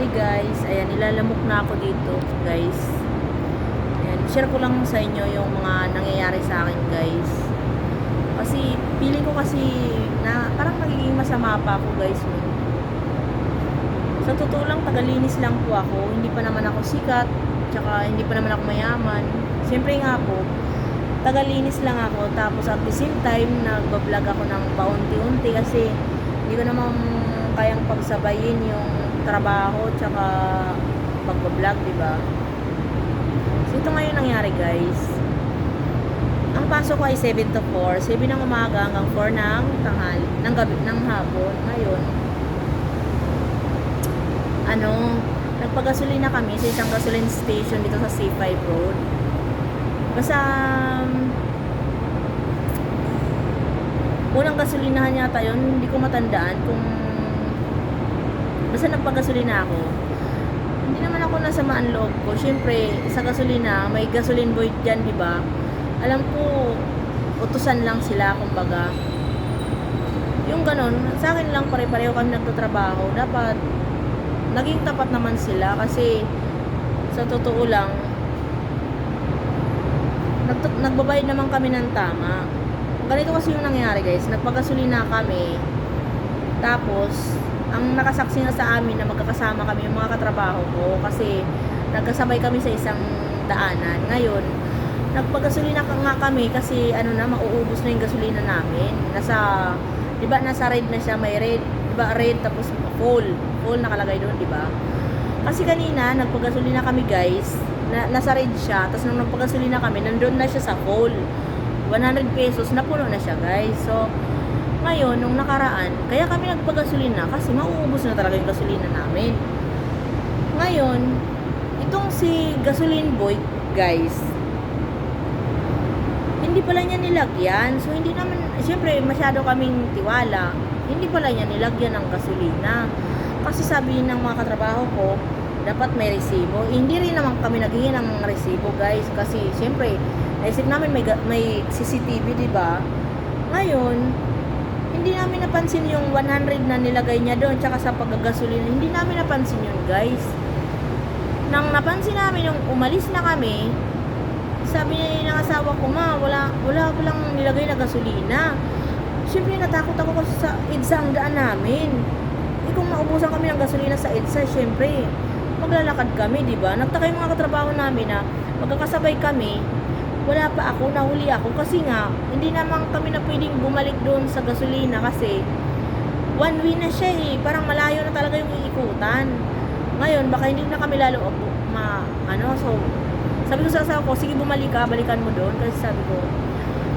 Hi guys, ayan, nilalamok na ako dito guys. Ayan, share ko lang sa inyo yung mga nangyayari sa akin guys. Kasi feeling ko kasi na parang magiging masama pa ako guys. Sa totoo lang, tagalinis lang po ako. Hindi pa naman ako sikat. Tsaka hindi pa naman ako mayaman. Siyempre nga po, tagalinis lang ako. Tapos at the same time, nagbablog ako ng paunti-unti kasi hindi ko naman kayang pagsabayin yung trabaho tsaka pagbablog, di ba? So ito ngayon nangyari guys. Ang pasok ko ay 7 to 4, 7 ng umaga hanggang 4 ng tanghali, ng gabi, ng hapon. Ngayon, ano, nagpagasolina kami sa isang gasoline station dito sa C5 Road. Basta, um, unang gasolinahan yata yun, hindi ko matandaan kung basta nagpagasolina ako. Hindi naman ako nasamaan loob ko. Siyempre, sa gasolina, may gasoline void dyan, di ba? Alam ko, utusan lang sila, kumbaga. Yung ganon, sa akin lang pare-pareho kami nagtatrabaho. Dapat, naging tapat naman sila kasi sa totoo lang nagbabayad naman kami ng tama ganito kasi yung nangyari guys nagpagasolina kami tapos ang nakasaksi na sa amin na magkakasama kami yung mga katrabaho ko kasi nagkasabay kami sa isang daanan. Ngayon nagpagasolina ka nga kami kasi ano na mauubos na yung gasolina namin. Nasa di ba nasa red na siya may red di ba red tapos full full nakalagay doon di ba? Kasi kanina nagpagasolina kami guys na, nasa red siya tapos nung nagpagasolina kami nandun na siya sa full. 100 pesos napuno na siya guys. So ngayon nung nakaraan kaya kami nagpagasolina kasi mauubos na talaga yung gasolina namin ngayon itong si gasoline boy guys hindi pala niya nilagyan. So, hindi naman, siyempre, masyado kaming tiwala. Hindi pala niya nilagyan ng gasolina. Kasi sabi ng mga katrabaho ko, dapat may resibo. Hindi rin naman kami naghihingi ng resibo, guys. Kasi, siyempre, naisip namin may, may CCTV, di ba? Ngayon, hindi namin napansin yung 100 na nilagay niya doon, tsaka sa paggagasolina. Hindi namin napansin yun, guys. Nang napansin namin yung umalis na kami, sabi niya ng asawa ko, ma, wala, wala palang nilagay na gasolina. Siyempre, natakot ako kasi sa EDSA ang daan namin. Eh, kung maubusan kami ng gasolina sa EDSA, siyempre, maglalakad kami, di ba? Nagtaka yung mga katrabaho namin na magkakasabay kami, wala pa ako, nahuli ako. Kasi nga, hindi naman kami na pwedeng bumalik doon sa gasolina kasi one way na siya eh. Parang malayo na talaga yung iikutan. Ngayon, baka hindi na kami lalo ma, ano, so, sabi ko sa asawa ko, sige bumalik ka, balikan mo doon. Kasi sabi ko,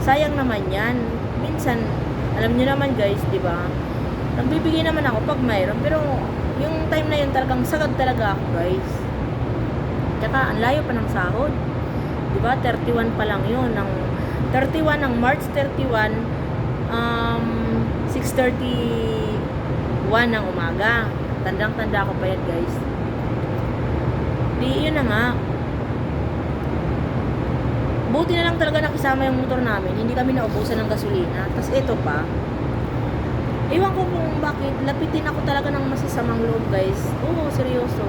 sayang naman yan. Minsan, alam niyo naman guys, di ba? Nagbibigay naman ako pag mayroon. Pero, yung time na yun talagang sagad talaga ako guys. Tsaka, ang layo pa ng sahod. Di ba? 31 pa lang yun. Ng 31 ng March 31, um, 6.31 ng umaga. Tandang-tanda ko pa yan guys. Di, yun na nga buti na lang talaga nakisama yung motor namin. Hindi kami naubusan ng gasolina. Tapos ito pa. Ewan ko kung bakit. Lapitin ako talaga ng masasamang loob, guys. Oo, seryoso.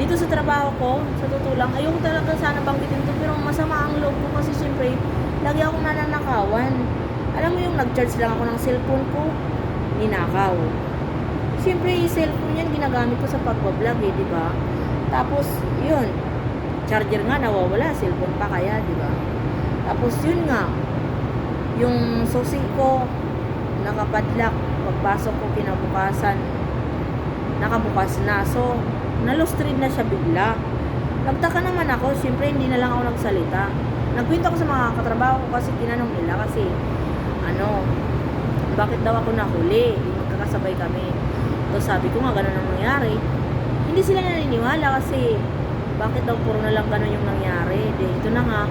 Dito sa trabaho ko, sa totoo ayoko talaga sana banggitin to. Pero masama ang loob ko kasi siyempre, lagi akong nananakawan. Alam mo yung nag-charge lang ako ng cellphone ko, ninakaw. Siyempre, yung cellphone yan, ginagamit ko sa pagbablog eh, di ba? Tapos, yun, charger nga nawawala, cellphone pa kaya, di ba? Tapos yun nga, yung susi ko nakapadlock, pagpasok ko kinabukasan, nakabukas na. So, na-lost read na siya bigla. Nagtaka naman ako, siyempre hindi na lang ako nagsalita. Nagkwento ako sa mga katrabaho ko kasi tinanong nila kasi, ano, bakit daw ako nahuli? Magkakasabay kami. So, sabi ko nga, ganun ang nangyari. Hindi sila naniniwala kasi bakit daw puro na lang ganun yung nangyari. De, ito na nga,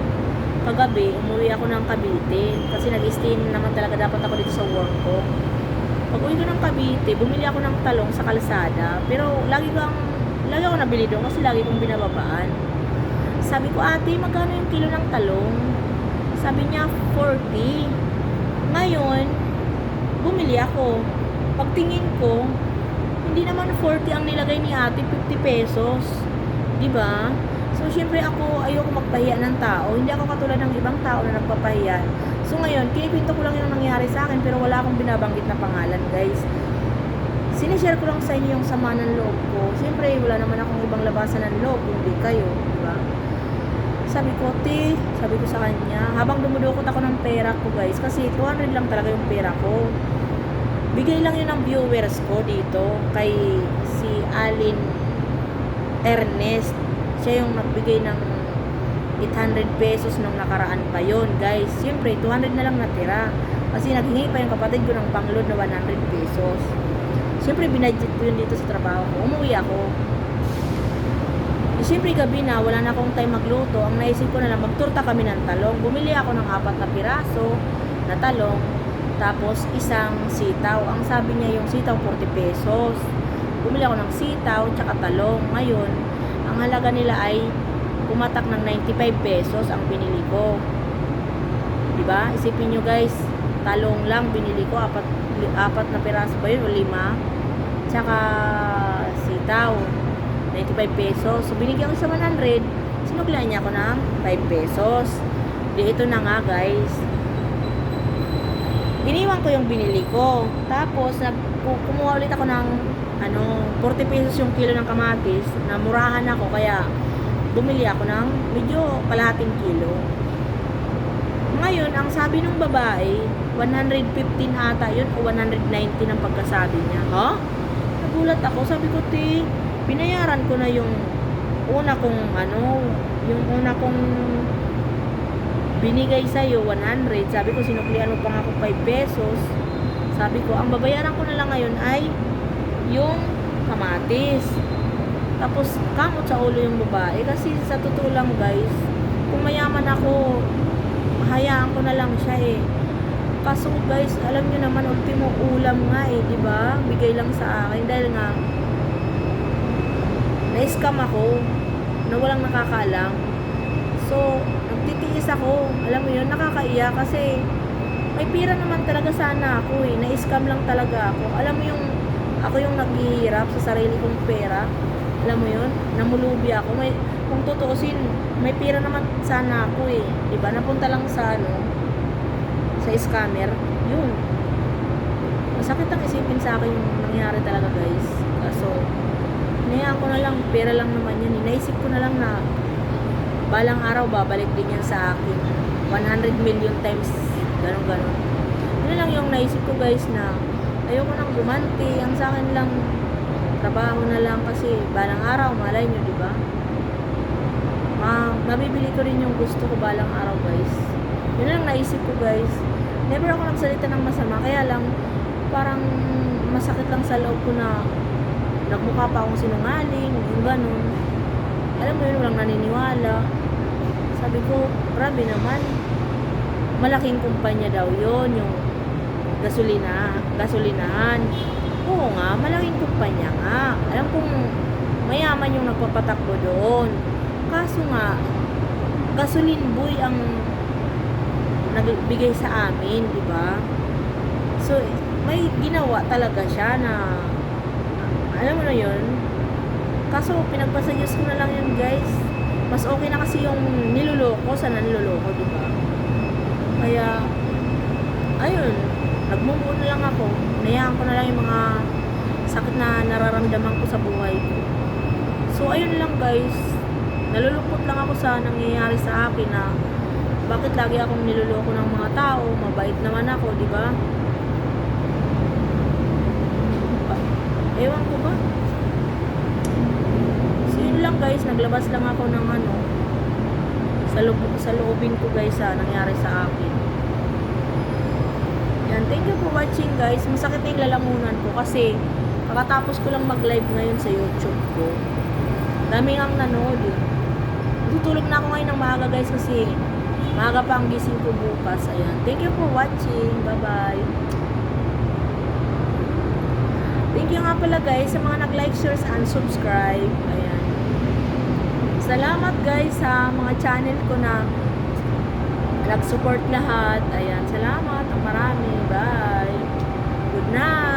kagabi, umuwi ako ng Cavite kasi nag-stay naman talaga dapat ako dito sa work ko. Pag uwi ko ng Cavite, bumili ako ng talong sa kalsada, pero lagi kang, lagi ako nabili doon kasi lagi kong binababaan. Sabi ko, ate, magkano yung kilo ng talong? Sabi niya, 40. Ngayon, bumili ako. Pagtingin ko, hindi naman 40 ang nilagay ni ate, 50 pesos. ba? So, syempre ako, ayoko magpahiya ng tao. Hindi ako katulad ng ibang tao na nagpapahiya. So, ngayon, kinikwento ko lang yung nangyari sa akin, pero wala akong binabanggit na pangalan, guys. Sinishare ko lang sa inyo yung sama ng loob ko. Syempre, wala naman akong ibang labasan ng loob, hindi kayo, di ba? Sabi ko, ti, sabi ko sa kanya, habang dumudukot ako ng pera ko, guys, kasi 200 lang talaga yung pera ko. Bigay lang yun ng viewers ko dito kay si Alin Ernest. Siya yung nagbigay ng 800 pesos nung nakaraan pa yon guys. Siyempre, 200 na lang natira. Kasi naghingi pa yung kapatid ko ng pangload na 100 pesos. Siyempre, binadget ko yun dito sa trabaho ko. Umuwi ako. Eh, Siyempre, gabi na, wala na akong time magluto. Ang naisip ko na lang, magturta kami ng talong. Bumili ako ng apat na piraso na talong. Tapos, isang sitaw. Ang sabi niya yung sitaw, 40 pesos. Bumili ako ng sitaw, tsaka talong. Ngayon, ang halaga nila ay pumatak ng 95 pesos ang binili ko. 'Di ba? Isipin nyo guys, talong lang binili ko apat apat na piraso ba yun o lima? Tsaka sitaw 95 pesos. So binigyan ko sa 100, sinuklaan niya ako ng 5 pesos. Di ito na nga guys. Iniwan ko yung binili ko. Tapos kumuha ulit ako ng ano, 40 pesos yung kilo ng kamatis. Namurahan ako kaya bumili ako ng medyo kalahating kilo. Ngayon, ang sabi ng babae, 115 ata yun o 190 ang pagkasabi niya. Ha? Nagulat ako. Sabi ko, ti, binayaran ko na yung una kong ano, yung una kong binigay sa'yo, 100. Sabi ko, sinuklian mo pa nga ako 5 pesos. Sabi ko, ang babayaran ko na lang ngayon ay yung kamatis. Tapos, kamot sa ulo yung babae. Kasi sa totoo lang, guys, kung mayaman ako, hayaan ko na lang siya eh. Kaso guys, alam niyo naman, ultimo ulam nga eh, di ba? Bigay lang sa akin dahil nga na-scam ako na walang nakakaalam. So, nagtitiis ako. Alam mo yun, nakakaiyak kasi may pira naman talaga sana ako eh. Na-scam lang talaga ako. Alam mo yung ako yung naghihirap sa sarili kong pera. Alam mo yun? Namulubi ako. May, kung tutuusin, may pira naman sana ako eh. Diba? Napunta lang sa ano, sa scammer. Yun. Masakit ang isipin sa akin yung nangyari talaga guys. Kaso, hinayaan ko na lang, pera lang naman yan. eh. Naisip ko na lang na balang araw babalik din yan sa akin. 100 million times, ganun ganon. Yun lang yung naisip ko guys na ayoko nang gumanti. Ang sa akin lang, trabaho na lang kasi balang araw, malay nyo, di ba? Ma mabibili ko rin yung gusto ko balang araw guys. Yun lang naisip ko guys. Never ako nagsalita ng masama. Kaya lang, parang masakit lang sa loob ko na nagmukha pa akong sinungaling, yung ganun. Alam mo yun, walang naniniwala. Sabi ko, grabe naman. Malaking kumpanya daw yon yung gasolina, gasolinahan. Oo nga, malaking kumpanya nga. Alam kong mayaman yung nagpapatakbo doon. Kaso nga, gasoline boy ang nagbigay sa amin, di ba? So, may ginawa talaga siya na alam mo na yun? Kaso pinagpasa Diyos ko na lang yun guys. Mas okay na kasi yung niloloko sa nanloloko di ba? Kaya ayun. Nagmumuo na lang ako. Nayaan ko na lang yung mga sakit na nararamdaman ko sa buhay ko. So ayun lang guys. Nalulungkot lang ako sa nangyayari sa akin na bakit lagi akong niloloko ng mga tao mabait naman ako di ba Ewan ko ba? So yun lang guys, naglabas lang ako ng ano sa, loob, sa loobin ko guys sa nangyari sa akin. Yan, thank you for watching guys. Masakit na yung lalamunan ko kasi kakatapos ko lang mag-live ngayon sa YouTube ko. Dami ang nanood eh. Tutulog na ako ngayon ng maaga guys kasi maaga pa ang gising ko bukas. Ayan. Thank you for watching. Bye-bye. Thank you nga pala guys sa mga nag-like, share, and subscribe. Ayan. Salamat guys sa mga channel ko na nag-support lahat. Ayan. Salamat. Ang marami. Bye. Good night.